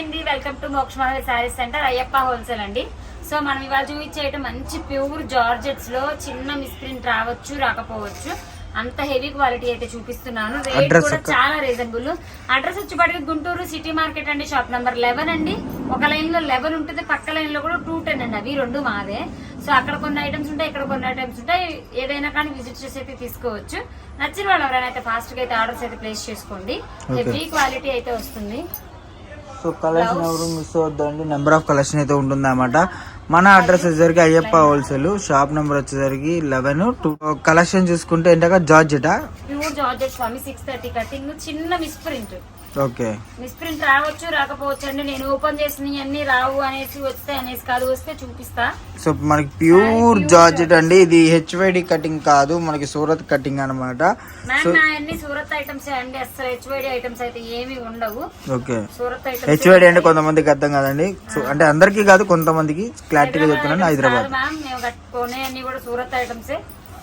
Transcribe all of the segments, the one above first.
అండి. Welcome to Mokshamala saris centre. Ayyappa wholesale అండి. So మనం ఇవాళ చూపించేయటం మంచి ప్యూర్ జార్జెట్స్లో చిన్న మిస్ప్రింట్ రావచ్చు రాకపోవచ్చు. అంత హెవీ క్వాలిటీ అయితే చూపిస్తున్నాను. రేట్ కూడా? చాలా రీజనబుల్ అడ్రస్ వచ్చేప్పటికి గుంటూరు సిటీ మార్కెట్ అండి షాప్ నంబర్ లెవెన్ అండి. ఒక లైన్లో లెవెన్ ఉంటుంది. పక్క లైన్లో కూడా టూ టెన్ అండి. అవి రెండు మావే. సో అక్కడ కొన్ని ఐటమ్స్ ఉంటాయి ఇక్కడ కొన్ని ఐటమ్స్ ఉంటాయి. ఏదైనా కానీ విజిట్ చేసి అయితే తీసుకోవచ్చు. నచ్చిన వాళ్ళు ఎవరైనా అయితే ఫాస్ట్గా అయితే ఆర్డర్స్ అయితే ప్లేస్ చేసుకోండి. హెవీ క్వాలిటీ అయితే వస్తుంది. సో కలెక్షన్ ఎవరు మిస్ అవద్దండి. నెంబర్ ఆఫ్ కలెక్షన్ అయితే ఉంటుంది అన్నమాట మన అడ్రస్ వచ్చేసరికి అయ్యప్ప హోల్సేల్ షాప్ నెంబర్ వచ్చేసరికి లెవెన్ టూ కలెక్షన్ చూసుకుంటే ఏంటగా జార్జెటా ప్యూర్ జార్జెట్ స్వామి సిక్స్ థర్టీ కటింగ్ చిన్న మిస్ప్రింట్ ఓకే. మిస్ప్రింట్ రావచ్చు రాకపోవచ్చు అండి. నేను ఓపెన్ చేసిన అన్ని రావు అనేసి వస్తే అనేసి కాదు వస్తే చూపిస్తా. సో మనకి ప్యూర్ జార్జెట్ అండి. ఇది హెచ్వైడి కటింగ్ కాదు మనకి సూరత్ కటింగ్ నా అన్ని సూరత్ ఐటమ్స్ అండి. అసలు హెచ్వైడి ఐటమ్స్ అయితే ఏమి ఉండవు. ఓకే. సూరత్ ఐటమ్స్ హెచ్వైడి అంటే కొంతమందికి అర్థం కాదండి. సో అంటే అందరికీ కాదు కొంతమందికి క్లారిటీగా చెప్తున్నాను హైదరాబాద్. మ్యామ్ మేము కట్టుకునే అన్ని కూడా సూరత్ ఐటమ్స్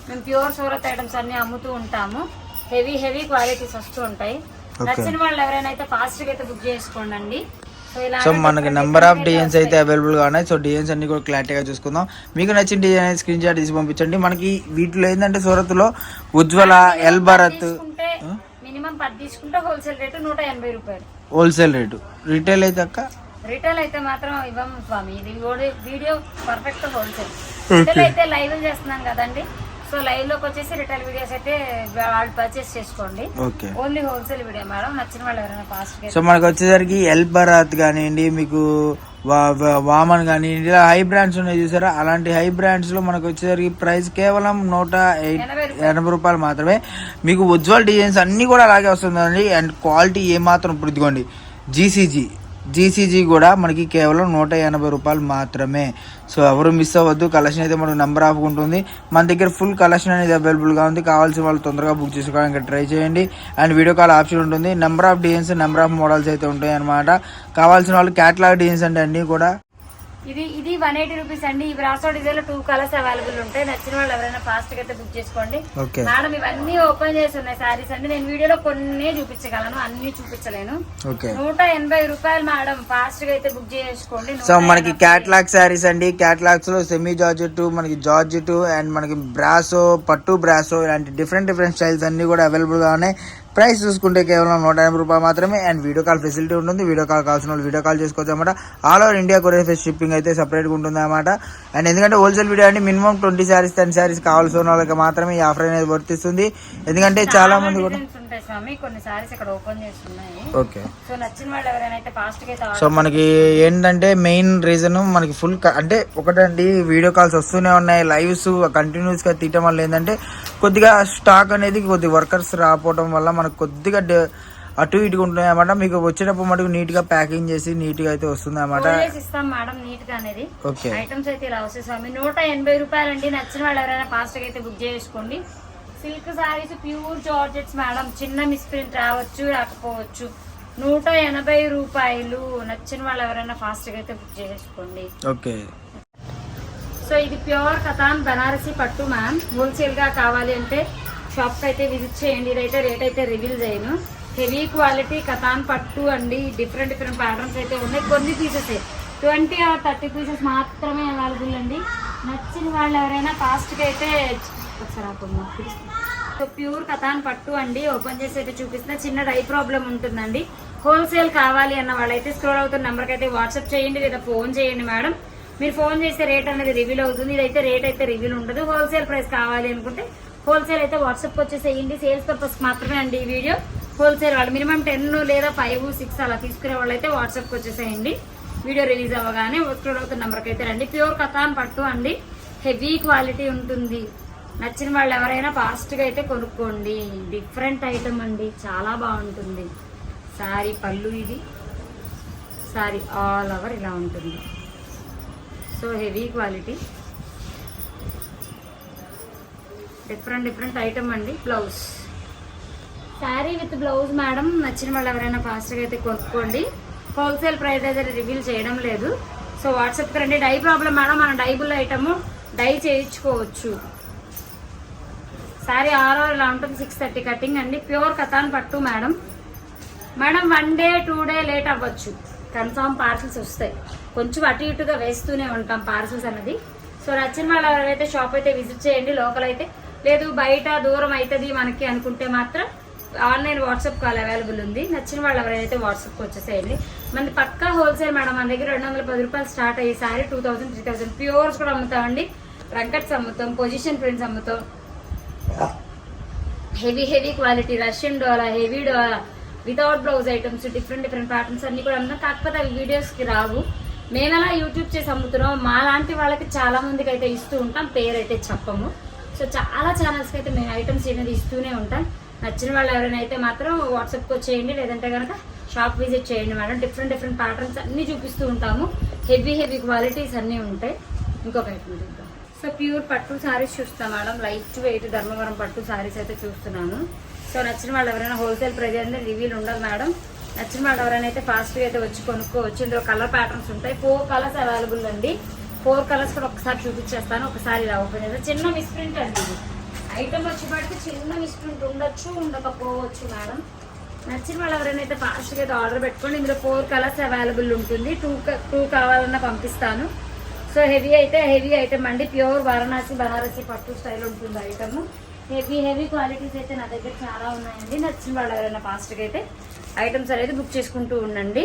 మేము ప్యూర్ సూరత్ ఐటమ్స్ అన్ని అమ్ముతూ ఉంటాము. హెవీ హెవీ క్వాలిటీస్ వస్తూ ఉంటాయి. నచ్చిన వాళ్ళు ఎవరైనా అయితే ఫాస్ట్గా అయితే బుక్ చేసుకోండి అండి సో మనకి నెంబర్ ఆఫ్ డిజైన్స్ అయితే అవైలబుల్గా ఉన్నాయి. సో డిజైన్స్ అన్ని కూడా క్లారిటీగా చూసుకుందాం. మీకు నచ్చిన డిజైన్ స్క్రీన్ షాట్ తీసి పంపించండి. మనకి వీటిలో ఏంటంటే సూరత్లో ఉజ్వల ఎల్ భారత్ మినిమం పది తీసుకుంటే హోల్సేల్ రేటు నూట ఎనభై రూపాయలు. హోల్సేల్ రేటు రీటైల్ అయితే అక్క? రిటైల్ అయితే మాత్రం ఇవ్వము స్వామి. ఇది వీడియో పర్ఫెక్ట్ హోల్సేల్ రిటైల్ అయితే లైవ్ చేస్తున్నాం కదండి. సో లైవ్లోకి వచ్చేసి రిటైల్ వీడియోస్ అయితే వాళ్ళు పర్చేస్ చేసుకోండి. Okay. Only wholesale video madam నచ్చిన వాళ్ళు ఎవరైనా ఫాస్ట్ సో మనకి వచ్చేసరికి ఎల్ భారత్ కానివ్వండి మీకు వామన్ కానివ్వండి ఇలా హై బ్రాండ్స్ ఉన్నాయి చూసారా? అలాంటి హై బ్రాండ్స్లో మనకు వచ్చేసరికి ప్రైస్ కేవలం నూట ఎయిట్ ఎనభై ఎనభై రూపాయలు మాత్రమే. మీకు ఉజ్వల్ డిజైన్స్ అన్ని కూడా అలాగే వస్తుందండి. అండ్ క్వాలిటీ ఏమాత్రం ఇప్పుడు ఇదిగోండి జీసీజీ జీసీజీ కూడా మనకి కేవలం నూట ఎనభై రూపాయలు మాత్రమే. సో ఎవరు మిస్ అవ్వద్దు కలెక్షన్ అయితే మనకు నెంబర్ ఆఫ్ ఉంటుంది మన దగ్గర ఫుల్ కలెక్షన్ అనేది అవైలబుల్గా ఉంది. కావాల్సిన వాళ్ళు తొందరగా బుక్ చేసుకోవడానికి ట్రై చేయండి. అండ్ వీడియో కాల్ ఆప్షన్ ఉంటుంది. Number of designs number of models అయితే ఉంటాయి అనమాట కావాల్సిన వాళ్ళు క్యాటలాగ్ డిజైన్స్ అంటే అన్నీ కూడా ఇది ఇది వన్ ఎయిటీ రూపీస్ అండి. ఈ బ్రాసో డిజైన్లో టూ కలర్స్ అవైలబుల్ ఉంటాయి. నచ్చిన వాళ్ళు ఎవరైనా ఫాస్ట్గా అయితే బుక్ చేసుకోండి. మేడం ఇవన్నీ ఓపెన్ చేసి ఉన్నాయి సారీస్ అండి. నేను వీడియోలో కొన్ని చూపించగలను అన్ని చూపించలేను. నూట ఎనభై రూపాయలు మేడం ఫాస్ట్గా అయితే బుక్ చేసుకోండి. సో మనకి. క్యాట్లాగ్ శారీస్ అండి. క్యాట్లాగ్స్లో సెమీ జార్జెట్ మనకి జార్జెట్ అండ్ మనకి బ్రాసో పట్టు బ్రాసో ఇలాంటి డిఫరెంట్ డిఫరెంట్ స్టైల్స్ అన్ని కూడా అవైలబుల్గా ఉన్నాయి ప్రైస్ చూసుకుంటే కేవలం నూట ఎనభై రూపాయలు మాత్రమే. అండ్ వీడియో కాల్ ఫెసిలిటీ ఉంటుంది. వీడియో కాల్ కావాల్సిన వాళ్ళు వీడియో కాల్ చేసుకోవచ్చు అనమాట all over India courier fees shipping అయితే సెపరేట్గా ఉంటుంది అనమాట అండ్ ఎందుకంటే హోల్సేల్ వీడియో అండి minimum twenty saris ten saris కావాల్సిన వాళ్ళకి మాత్రమే ఈ ఆఫర్ అనేది వర్తిస్తుంది. ఎందుకంటే చాలా మంది కూడా ఓకే సో ఫాస్ట్ మనకి ఏంటంటే మెయిన్ రీజన్ మనకి ఫుల్ అంటే ఒకటండి వీడియో కాల్స్ వస్తూనే ఉన్నాయి. లైవ్స్ కంటిన్యూస్గా తీయటం వల్ల ఏంటంటే కొద్దిగా స్టాక్ అనేది కొద్ది వర్కర్స్ రాకపోవడం వల్ల మనకు కొద్దిగా అటు ఇటుగా ఉంటున్నాయి అన్నమాట. మీకు వచ్చేటప్పుడు మటుకు నీట్గా ప్యాకింగ్ చేసి నీట్గా అయితే వస్తుంది అన్నమాట. ఇస్తాం మేడం నీట్గా అనేది. ఓకే. ఐటమ్స్ అయితే ఇలా వస్తాయి స్వామి. నూట ఎనభై రూపాయలు అండి నచ్చిన వాళ్ళు ఎవరైనా ఫాస్ట్గా అయితే బుక్ చేసుకోండి silk saris pure georgettes madam. చిన్న మిస్ప్రింట్ రావచ్చు రాకపోవచ్చు. నూట ఎనభై రూపాయలు నచ్చిన వాళ్ళు ఎవరైనా ఫాస్ట్గా అయితే బుక్ చేసుకోండి ఓకే. సో ఇది ప్యూర్ కథాన్ బనారసి పట్టు మ్యామ్ హోల్సేల్గా కావాలి అంటే షాప్కి అయితే విజిట్ చేయండి. ఇదైతే రేట్ అయితే రివీల్ చేయను. హెవీ క్వాలిటీ కథాన్ పట్టు అండి. డిఫరెంట్ డిఫరెంట్ ప్యాటర్న్స్ అయితే ఉన్నాయి. కొన్ని pieces twenty or thirty pieces మాత్రమే అవైలబుల్ అండి. నచ్చిన వాళ్ళు ఎవరైనా ఫాస్ట్గా అయితే ఒకసారి సో ప్యూర్ కథాన్ పట్టు అండి. ఓపెన్ చేసి అయితే చూపిస్తున్న. చిన్న డై ప్రాబ్లం ఉంటుందండి. హోల్సేల్ కావాలి అన్న వాళ్ళైతే స్క్రోల్ అవుతున్న నెంబర్కి అయితే వాట్సాప్ చేయండి లేదా ఫోన్ చేయండి మేడం మీరు ఫోన్ చేస్తే రేట్ అనేది రివీల్ అవుతుంది. ఇదైతే రేట్ అయితే రివీల్ ఉండదు. హోల్సేల్ ప్రైస్ కావాలి అనుకుంటే హోల్సేల్ అయితే వాట్సాప్ వచ్చేసేయండి. సేల్స్ పర్పస్ మాత్రమే అండి ఈ వీడియో హోల్సేల్ వాళ్ళు మినిమం టెన్ లేదా ఫైవ్ సిక్స్ అలా తీసుకునే వాళ్ళు అయితే వాట్సాప్కి వచ్చేసేయండి. వీడియో రిలీజ్ అవ్వగానే స్క్రోల్ అవుతున్న నెంబర్కి అయితే రండి. ప్యూర్ కథాన్ పట్టు అండి. హెవీ క్వాలిటీ ఉంటుంది. నచ్చిన వాళ్ళు ఎవరైనా ఫాస్ట్గా అయితే కొనుక్కోండి. డిఫరెంట్ ఐటమ్ అండి. చాలా బాగుంటుంది. సారీ పళ్ళు ఇది. సారీ ఆల్ ఓవర్ ఇలా ఉంటుంది. So heavy quality. Different different item అండి blouse sari with blouse madam నచ్చిన వాళ్ళు ఎవరైనా ఫాస్ట్గా అయితే కొనుక్కోండి. హోల్సేల్ ప్రైస్ అయితే రివీల్ చేయడం లేదు. సో వాట్సాప్కి రండి. డై ప్రాబ్లం మేడం మన డైబుల్ ఐటమ్ డై చేయించుకోవచ్చు. శారీ ఆరు ఇలా ఉంటుంది. సిక్స్ థర్టీ కటింగ్ అండి. ప్యూర్ కథాన్ పట్టు madam madam one day two day late అవ్వచ్చు. కన్ఫామ్ పార్సల్స్ వస్తాయి. కొంచెం అటు ఇటుగా వేస్తూనే ఉంటాం పార్సల్స్ అనేది సో నచ్చిన వాళ్ళు ఎవరైతే షాప్ అయితే విజిట్ చేయండి లోకల్ అయితే లేదు బయట దూరం అవుతుంది మనకి అనుకుంటే మాత్రం ఆన్లైన్ వాట్సాప్ కాల్ అవైలబుల్ ఉంది. నచ్చిన వాళ్ళు ఎవరైతే వాట్సాప్కి వచ్చేసేయండి. మనది పక్కా హోల్సేల్ మేడం మన దగ్గర రెండు వందల పది రూపాయలు స్టార్ట్ అయ్యి sari two thousand three thousand pures కూడా అమ్ముతామండి. రంకట్స్ అమ్ముతాం పొజిషన్ ప్రింట్స్ అమ్ముతాం. హెవీ హెవీ క్వాలిటీ రష్యన్ డోలా హెవీ డోలా without blouse items different different patterns అన్ని కూడా అమ్ముతాం కాకపోతే అవి వీడియోస్కి రావు. మేము అలా యూట్యూబ్ చేసి అమ్ముతున్నాం. మా లాంటి వాళ్ళకి చాలా మందికి అయితే ఇస్తూ ఉంటాం. పేరు అయితే చెప్పము. సో చాలా ఛానల్స్కి అయితే మేము ఐటమ్స్ అనేది ఇస్తూనే ఉంటాం. నచ్చిన వాళ్ళు ఎవరైనా అయితే మాత్రం వాట్సాప్కి వచ్చేయండి లేదంటే కనుక షాప్ విజిట్ చేయండి మేడం. డిఫరెంట్ డిఫరెంట్ ప్యాటర్న్స్ అన్ని చూపిస్తూ ఉంటాము. హెవీ హెవీ క్వాలిటీస్ అన్నీ ఉంటాయి. ఇంకొక ఐటమ్ చూద్దాం. సో ప్యూర్ పట్టు శారీస్ చూస్తాను మేడం. లైట్ వెయిట్ ధర్మవరం పట్టు శారీస్ అయితే చూస్తున్నాను. సో నచ్చిన వాళ్ళు ఎవరైనా హోల్సేల్ ప్రైజ్ అంటే రివ్యూలు ఉండదు మేడం. నచ్చిన వాళ్ళు ఎవరైనా అయితే ఫాస్ట్గా అయితే వచ్చి కొనుక్కోవచ్చు. ఇందులో కలర్ ప్యాటర్న్స్ ఉంటాయి. ఫోర్ కలర్స్ అవైలబుల్ అండి. ఫోర్ కలర్స్ కూడా ఒకసారి చూపించేస్తాను. ఒకసారి ఇలా ఓపెన్ చేస్తే. చిన్న మిస్ప్రింట్ అండి ఇది. ఐటమ్ వచ్చేపాటికి చిన్న మిస్ప్రింట్ ఉండొచ్చు ఉండకపోవచ్చు మేడం. నచ్చిన వాళ్ళు ఎవరైనా అయితే ఫాస్ట్గా అయితే ఆర్డర్ పెట్టుకోండి. ఇందులో ఫోర్ కలర్స్ అవైలబుల్ ఉంటుంది. టూ టూ కావాలన్నా పంపిస్తాను. సో హెవీ అయితే హెవీ ఐటమ్ అండి. ప్యూర్ వారణాసి బనారసి పట్టు స్టైల్ ఉంటుంది ఐటమ్ హెవీ హెవీ క్వాలిటీస్ అయితే నా దగ్గర చాలా ఉన్నాయండి. నచ్చిన వాళ్ళు ఎవరైనా ఫాస్ట్గా అయితే ఐటమ్స్ అనేది బుక్ చేసుకుంటూ ఉండండి.